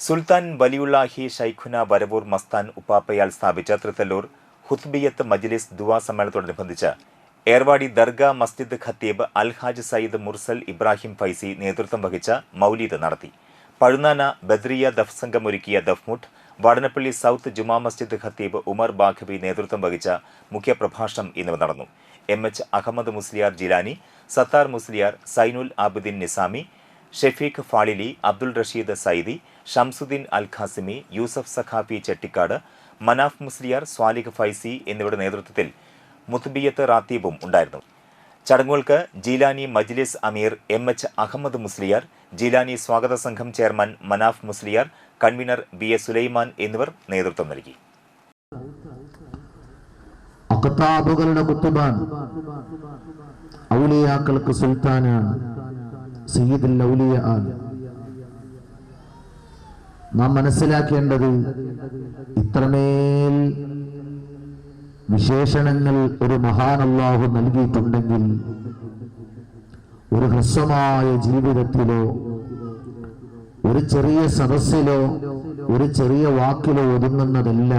സുൽത്താൻ വലിയുള്ളാഹി ഷൈഖുന വരവൂർ മസ്താൻ ഉപ്പാപ്പയാൽ സ്ഥാപിച്ച തൃത്തല്ലൂർ ഹുത്ബിയത്ത് മജ്ലിസ് ദുവാ സമ്മേളനത്തോടനുബന്ധിച്ച് ഏർവാടി ദർഗ മസ്ജിദ് ഖത്തീബ് അൽഹാജ് സയ്യിദ് മുർസൽ ഇബ്രാഹിം ഫൈസി നേതൃത്വം വഹിച്ച മൗലീദ് നടത്തി. പഴുനാന ബദ്രിയ ദഫ് സംഘം ഒരുക്കിയ ദഫ്മുട്ട് വടനപ്പള്ളി സൗത്ത് ജുമാ മസ്ജിദ് ഖത്തീബ് ഉമർ ബാഖബി നേതൃത്വം വഹിച്ച മുഖ്യപ്രഭാഷണം എന്നിവ നടന്നു. എം എച്ച് അഹമ്മദ് മുസ്ലിയാർ ജിലാനി സത്താർ മുസ്ലിയാർ സൈനുൽ ആബിദിൻ നിസാമി ഷെഫീഖ് ഫാളിലി അബ്ദുൾ റഷീദ് സൈദി ഷംസുദ്ദീൻ അൽ ഖാസിമി യൂസഫ് സഖാഫി ചെട്ടിക്കാട് മനാഫ് മുസ്ലിയാർ സ്വാലിഖ് ഫൈസി എന്നിവരുടെ നേതൃത്വത്തിൽ മുത്ബിയത്ത് റാത്തീബും ഉണ്ടായിരുന്നു. ചടങ്ങുകൾക്ക് ജീലാനി മജ്ലിസ് അമീർ എം എച്ച് അഹമ്മദ് മുസ്ലിയാർ ജീലാനി സ്വാഗത സംഘം chairman Manaf Musliyar convener B A Sulaiman എന്നിവർ നേതൃത്വം നൽകി. കുത്തുബാൻ സുൽത്താനാണ്. സയ്യിദുൽ ലൗലിയ ആണ്. നാം മനസ്സിലാക്കേണ്ടത് ഇത്രമേൽ വിശേഷണങ്ങൾ ഒരു മഹാൻ അള്ളാഹു നൽകിയിട്ടുണ്ടെങ്കിൽ ഒരു ഹ്രസ്വമായ ജീവിതത്തിലോ ഒരു ചെറിയ സദസ്സിലോ ഒരു ചെറിയ വാക്കിലോ ഒതുങ്ങുന്നതല്ല.